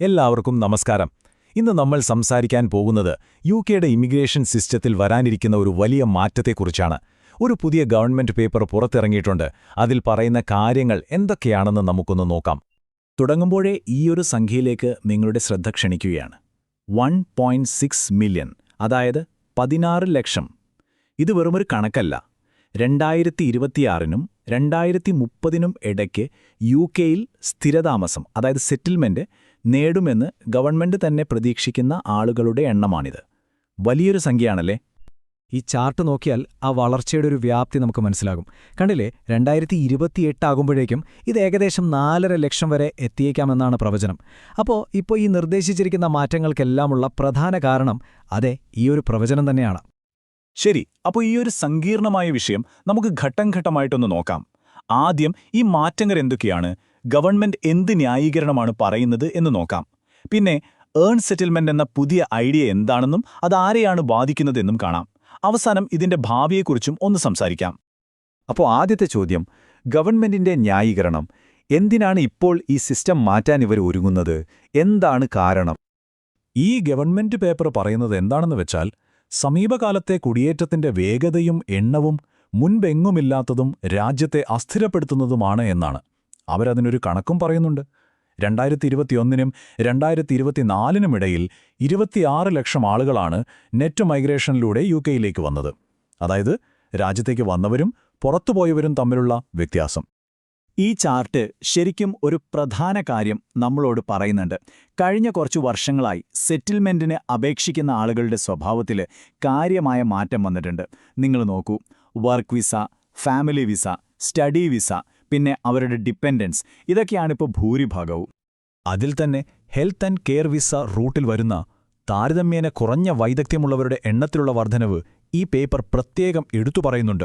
എല്ലാവർക്കും നമസ്കാരം. ഇന്ന് നമ്മൾ സംസാരിക്കാൻ പോകുന്നത് യു കെയുടെ ഇമിഗ്രേഷൻ സിസ്റ്റത്തിൽ വരാനിരിക്കുന്ന ഒരു വലിയ മാറ്റത്തെക്കുറിച്ചാണ്. ഒരു പുതിയ ഗവൺമെന്റ് പേപ്പർ പുറത്തിറങ്ങിയിട്ടുണ്ട്. അതിൽ പറയുന്ന കാര്യങ്ങൾ എന്തൊക്കെയാണെന്ന് നമുക്കൊന്ന് നോക്കാം. തുടങ്ങുമ്പോഴേ ഈയൊരു സംഖ്യയിലേക്ക് നിങ്ങളുടെ ശ്രദ്ധ ക്ഷണിക്കുകയാണ്. വൺ മില്യൺ അതായത് പതിനാറ് ലക്ഷം. ഇത് വെറുമൊരു കണക്കല്ല. രണ്ടായിരത്തി ഇരുപത്തിയാറിനും രണ്ടായിരത്തി മുപ്പതിനും ഇടയ്ക്ക് യു കെയിൽ സ്ഥിരതാമസം അതായത് സെറ്റിൽമെന്റ് നേടുമെന്ന് ഗവൺമെന്റ് തന്നെ പ്രതീക്ഷിക്കുന്ന ആളുകളുടെ എണ്ണമാണിത്. വലിയൊരു സംഖ്യയാണല്ലേ? ഈ ചാർട്ട് നോക്കിയാൽ ആ വളർച്ചയുടെ ഒരു വ്യാപ്തി നമുക്ക് മനസ്സിലാകും. കണ്ടില്ലേ? രണ്ടായിരത്തി ഇരുപത്തിയെട്ടാകുമ്പോഴേക്കും ഇത് ഏകദേശം നാലര ലക്ഷം വരെ എത്തിയേക്കാമെന്നാണ് പ്രവചനം. അപ്പോൾ ഇപ്പോൾ ഈ നിർദ്ദേശിച്ചിരിക്കുന്ന മാറ്റങ്ങൾക്കെല്ലാമുള്ള പ്രധാന കാരണം അതെ ഈ ഒരു പ്രവചനം തന്നെയാണ്. ശരി അപ്പോൾ ഈ ഒരു സങ്കീർണമായ വിഷയം നമുക്ക് ഘട്ടം ഘട്ടമായിട്ടൊന്ന് നോക്കാം. ആദ്യം ഈ മാറ്റങ്ങൾ എന്തൊക്കെയാണ്? ഗവൺമെന്റ് എന്ത് ന്യായീകരണമാണ് പറയുന്നത് എന്ന് നോക്കാം. പിന്നെ ഏൺ സെറ്റിൽമെന്റ് എന്ന പുതിയ ഐഡിയ എന്താണെന്നും അത് ആരെയാണ് ബാധിക്കുന്നതെന്നും കാണാം. അവസാനം ഇതിന്റെ ഭാവിയെക്കുറിച്ചും ഒന്ന് സംസാരിക്കാം. അപ്പോൾ ആദ്യത്തെ ചോദ്യം ഗവൺമെന്റിന്റെ ന്യായീകരണം എന്തിനാണ് ഇപ്പോൾ ഈ സിസ്റ്റം മാറ്റാൻ ഇവർ ഒരുങ്ങുന്നത്? എന്താണ് കാരണം? ഈ ഗവൺമെന്റ് പേപ്പർ പറയുന്നത് എന്താണെന്ന് വെച്ചാൽ സമീപകാലത്തെ കുടിയേറ്റത്തിന്റെ വേഗതയും എണ്ണവും മുൻപെങ്ങുമില്ലാത്തതും രാജ്യത്തെ അസ്ഥിരപ്പെടുത്തുന്നതുമാണ് എന്നാണ്. അവരതിനൊരു കണക്കും പറയുന്നുണ്ട്. രണ്ടായിരത്തി ഇരുപത്തിയൊന്നിനും രണ്ടായിരത്തി ഇരുപത്തിനാലിനുമിടയിൽ ഇരുപത്തിയാറ് ലക്ഷം ആളുകളാണ് നെറ്റ് മൈഗ്രേഷനിലൂടെ യു കെയിലേക്ക് വന്നത്. അതായത് രാജ്യത്തേക്ക് വന്നവരും പുറത്തുപോയവരും തമ്മിലുള്ള വ്യത്യാസം. ഈ ചാർട്ട് ശരിക്കും ഒരു പ്രധാന കാര്യം നമ്മളോട് പറയുന്നുണ്ട്. കഴിഞ്ഞ കുറച്ചു വർഷങ്ങളായി സെറ്റിൽമെന്റിന് അപേക്ഷിക്കുന്ന ആളുകളുടെ സ്വഭാവത്തിൽ കാര്യമായ മാറ്റം വന്നിട്ടുണ്ട്. നിങ്ങൾ നോക്കൂ. Work visa family visa study visa പിന്നെ അവരുടെ ഡിപ്പെൻഡൻസ് ഇതൊക്കെയാണിപ്പോൾ ഭൂരിഭാഗവും. അതിൽ തന്നെ ഹെൽത്ത് ആൻഡ് കെയർ വിസ റൂട്ടിൽ വരുന്ന താരതമ്യേന കുറഞ്ഞ വൈദഗ്ധ്യമുള്ളവരുടെ എണ്ണത്തിലുള്ള വർധനവ് ഈ പേപ്പർ പ്രത്യേകം എടുത്തു പറയുന്നുണ്ട്.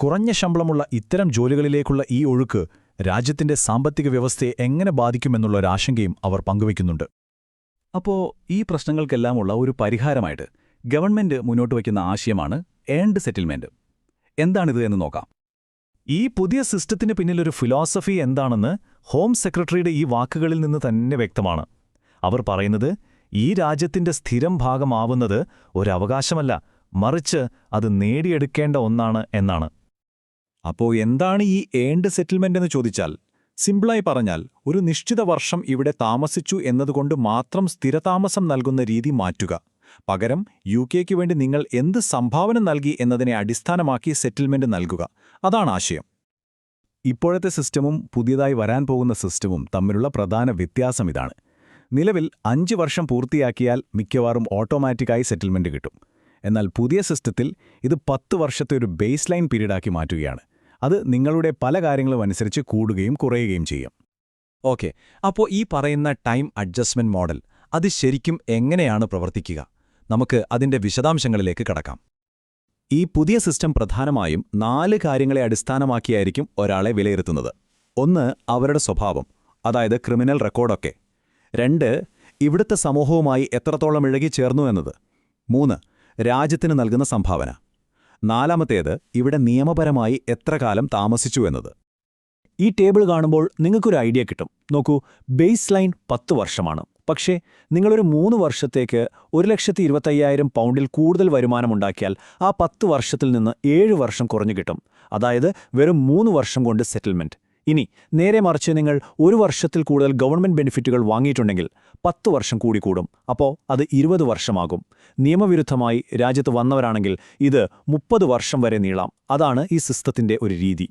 കുറഞ്ഞ ശമ്പളമുള്ള ഇത്തരം ജോലികളിലേക്കുള്ള ഈ ഒഴുക്ക് രാജ്യത്തിന്റെ സാമ്പത്തിക വ്യവസ്ഥയെ എങ്ങനെ ബാധിക്കുമെന്നുള്ള ഒരാശങ്കയും അവർ പങ്കുവയ്ക്കുന്നുണ്ട്. അപ്പോ ഈ പ്രശ്നങ്ങൾക്കെല്ലാമുള്ള ഒരു പരിഹാരമായിട്ട് ഗവൺമെന്റ് മുന്നോട്ട് വയ്ക്കുന്ന ആശയമാണ് ഏൺഡ് സെറ്റിൽമെന്റ് എന്താണിത് എന്ന് നോക്കാം. ഈ പുതിയ സിസ്റ്റത്തിന് പിന്നിലൊരു ഫിലോസഫി എന്താണെന്ന് ഹോം സെക്രട്ടറിയുടെ ഈ വാക്കുകളിൽ നിന്ന് തന്നെ വ്യക്തമാണ്. അവർ പറയുന്നത് ഈ രാജ്യത്തിന്റെ സ്ഥിരം ഭാഗമാവുന്നത് ഒരവകാശമല്ല മറിച്ച് അത് നേടിയെടുക്കേണ്ട ഒന്നാണ് എന്നാണ്. അപ്പോ എന്താണ് ഈ ഏണ്ട് സെറ്റിൽമെന്റ് എന്ന് ചോദിച്ചാൽ സിംപിളായി പറഞ്ഞാൽ ഒരു നിശ്ചിത വർഷം ഇവിടെ താമസിച്ചു എന്നതുകൊണ്ട് മാത്രം സ്ഥിരതാമസം നൽകുന്ന രീതി മാറ്റുക. പകരം യു കെക്ക് വേണ്ടി നിങ്ങൾ എന്ത് സംഭാവന നൽകി എന്നതിനെ അടിസ്ഥാനമാക്കി സെറ്റിൽമെന്റ് നൽകുക. അതാണ് ആശയം. ഇപ്പോഴത്തെ സിസ്റ്റമും പുതിയതായി വരാൻ പോകുന്ന സിസ്റ്റവും തമ്മിലുള്ള പ്രധാന വ്യത്യാസം ഇതാണ്. നിലവിൽ അഞ്ച് വർഷം പൂർത്തിയാക്കിയാൽ മിക്കവാറും ഓട്ടോമാറ്റിക്കായി സെറ്റിൽമെന്റ് കിട്ടും. എന്നാൽ പുതിയ സിസ്റ്റത്തിൽ ഇത് പത്ത് വർഷത്തെ ഒരു ബേസ് ലൈൻ പീരീഡാക്കി മാറ്റുകയാണ്. അത് നിങ്ങളുടെ പല കാര്യങ്ങളും അനുസരിച്ച് കൂടുകയും കുറയുകയും ചെയ്യും. ഓക്കെ. അപ്പോൾ ഈ പറയുന്ന ടൈം അഡ്ജസ്റ്റ്മെന്റ് മോഡൽ അത് ശരിക്കും എങ്ങനെയാണ് പ്രവർത്തിക്കുക? നമുക്ക് അതിന്റെ വിശദാംശങ്ങളിലേക്ക് കടക്കാം. ഈ പുതിയ സിസ്റ്റം പ്രധാനമായും നാല് കാര്യങ്ങളെ അടിസ്ഥാനമാക്കിയായിരിക്കും ഒരാളെ വിലയിരുത്തുന്നത്. ഒന്ന് അവരുടെ സ്വഭാവം അതായത് ക്രിമിനൽ റെക്കോർഡൊക്കെ. രണ്ട് ഇവിടുത്തെ സമൂഹവുമായി എത്രത്തോളം ഇഴകിച്ചേർന്നു എന്നത്. മൂന്ന് രാജ്യത്തിന് നൽകുന്ന സംഭാവന. നാലാമത്തേത് ഇവിടെ നിയമപരമായി എത്ര കാലം താമസിച്ചു എന്നത്. ഈ ടേബിൾ കാണുമ്പോൾ നിങ്ങൾക്കൊരു ഐഡിയ കിട്ടും. നോക്കൂ ബേസ് ലൈൻ പത്ത് വർഷമാണ്. പക്ഷേ നിങ്ങളൊരു മൂന്ന് വർഷത്തേക്ക് ഒരു ലക്ഷത്തി ഇരുപത്തയ്യായിരം പൗണ്ടിൽ കൂടുതൽ വരുമാനമുണ്ടാക്കിയാൽ ആ പത്ത് വർഷത്തിൽ നിന്ന് ഏഴ് വർഷം കുറഞ്ഞു കിട്ടും. അതായത് വെറും മൂന്ന് വർഷം കൊണ്ട് സെറ്റിൽമെന്റ്. ഇനി നേരെ മറിച്ച് നിങ്ങൾ ഒരു വർഷത്തിൽ കൂടുതൽ ഗവൺമെന്റ് ബെനിഫിറ്റുകൾ വാങ്ങിയിട്ടുണ്ടെങ്കിൽ പത്ത് വർഷം കൂടി കൂടും. അപ്പോൾ അത് ഇരുപത് വർഷമാകും. നിയമവിരുദ്ധമായി രാജ്യത്ത് വന്നവരാണെങ്കിൽ ഇത് മുപ്പത് വർഷം വരെ നീളാം. അതാണ് ഈ സിസ്റ്റത്തിന്റെ ഒരു രീതി.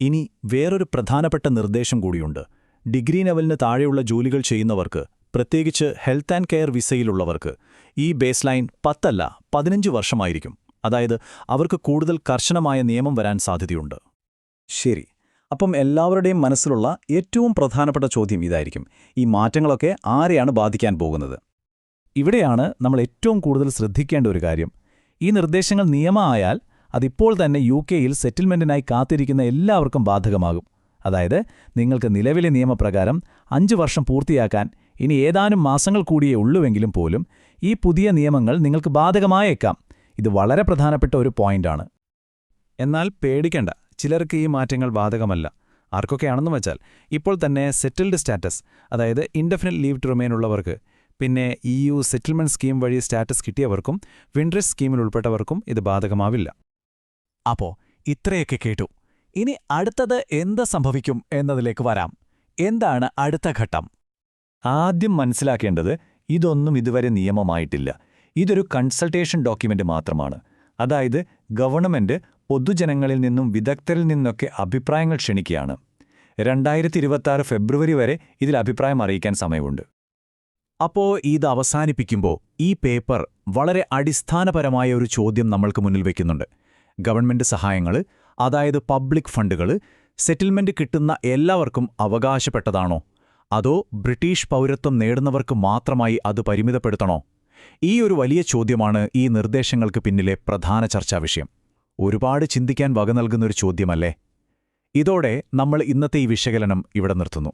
ഇനി വേറൊരു പ്രധാനപ്പെട്ട നിർദ്ദേശം കൂടിയുണ്ട്. ഡിഗ്രി ലെവലിന് താഴെയുള്ള ജോലികൾ ചെയ്യുന്നവർക്ക് പ്രത്യേകിച്ച് ഹെൽത്ത് ആൻഡ് കെയർ വിസയിലുള്ളവർക്ക് ഈ ബേസ് ലൈൻ പത്തല്ല പതിനഞ്ച് വർഷമായിരിക്കും. അതായത് അവർക്ക് കൂടുതൽ കർശനമായ നിയമം വരാൻ സാധ്യതയുണ്ട്. ശരി. അപ്പം എല്ലാവരുടെയും മനസ്സിലുള്ള ഏറ്റവും പ്രധാനപ്പെട്ട ചോദ്യം ഇതായിരിക്കും. ഈ മാറ്റങ്ങളൊക്കെ ആരെയാണ് ബാധിക്കാൻ പോകുന്നത്? ഇവിടെയാണ് നമ്മൾ ഏറ്റവും കൂടുതൽ ശ്രദ്ധിക്കേണ്ട ഒരു കാര്യം. ഈ നിർദ്ദേശങ്ങൾ നിയമമായാൽ അതിപ്പോൾ തന്നെ യു കെയിൽ സെറ്റിൽമെന്റിനായി കാത്തിരിക്കുന്ന എല്ലാവർക്കും ബാധകമാകും. അതായത് നിങ്ങൾക്ക് നിലവിലെ നിയമപ്രകാരം അഞ്ച് വർഷം പൂർത്തിയാക്കാൻ ഇനി ഏതാനും മാസങ്ങൾ കൂടിയേ ഉള്ളുവെങ്കിലും പോലും ഈ പുതിയ നിയമങ്ങൾ നിങ്ങൾക്ക് ബാധകമായേക്കാം. ഇത് വളരെ പ്രധാനപ്പെട്ട ഒരു പോയിന്റാണ്. എന്നാൽ പേടിക്കേണ്ട. ചിലർക്ക് ഈ മാറ്റങ്ങൾ ബാധകമല്ല. ആർക്കൊക്കെയാണെന്ന് വെച്ചാൽ ഇപ്പോൾ തന്നെ സെറ്റിൽഡ് സ്റ്റാറ്റസ് അതായത് ഇൻഡെഫിനിറ്റ് ലീവ് ടു റിമെയിൻ ഉള്ളവർക്ക് പിന്നെ ഇ യു സെറ്റിൽമെന്റ് സ്കീം വഴി സ്റ്റാറ്റസ് കിട്ടിയവർക്കും വിൻഡ്രസ് സ്കീമിൽ ഉൾപ്പെട്ടവർക്കും ഇത് ബാധകമാവില്ല. അപ്പോ ഇത്രയൊക്കെ കേട്ടു. ഇനി അടുത്തത് എന്ത് സംഭവിക്കും എന്നതിലേക്ക് വരാം. എന്താണ് അടുത്ത ഘട്ടം? ആദ്യം മനസ്സിലാക്കേണ്ടത് ഇതൊന്നും ഇതുവരെ നിയമമായിട്ടില്ല. ഇതൊരു കൺസൾട്ടേഷൻ ഡോക്യുമെന്റ് മാത്രമാണ്. അതായത് ഗവൺമെന്റ് പൊതുജനങ്ങളിൽ നിന്നും വിദഗ്ധരിൽ നിന്നൊക്കെ അഭിപ്രായങ്ങൾ ക്ഷണിക്കുകയാണ്. രണ്ടായിരത്തി ഇരുപത്തി ഫെബ്രുവരി വരെ ഇതിൽ അഭിപ്രായം അറിയിക്കാൻ സമയമുണ്ട്. അപ്പോ ഇത് അവസാനിപ്പിക്കുമ്പോൾ ഈ പേപ്പർ വളരെ അടിസ്ഥാനപരമായ ഒരു ചോദ്യം നമ്മൾക്ക് മുന്നിൽ വയ്ക്കുന്നുണ്ട് ഗവൺമെന്റ് സഹായങ്ങൾ അതായത് പബ്ലിക് ഫണ്ടുകൾ സെറ്റിൽമെന്റ് കിട്ടുന്ന എല്ലാവർക്കും അവകാശപ്പെട്ടതാണോ? അതോ ബ്രിട്ടീഷ് പൗരത്വം നേടുന്നവർക്ക് മാത്രമായി അത് പരിമിതപ്പെടുത്തണോ? ഈ ഒരു വലിയ ചോദ്യമാണ് ഈ നിർദ്ദേശങ്ങൾക്ക് പിന്നിലെ പ്രധാന ചർച്ചാ വിഷയം. ഒരുപാട് ചിന്തിക്കാൻ വക നൽകുന്നൊരു ചോദ്യമല്ലേ? ഇതോടെ നമ്മൾ ഇന്നത്തെ ഈ വിശകലനം ഇവിടെ നിർത്തുന്നു.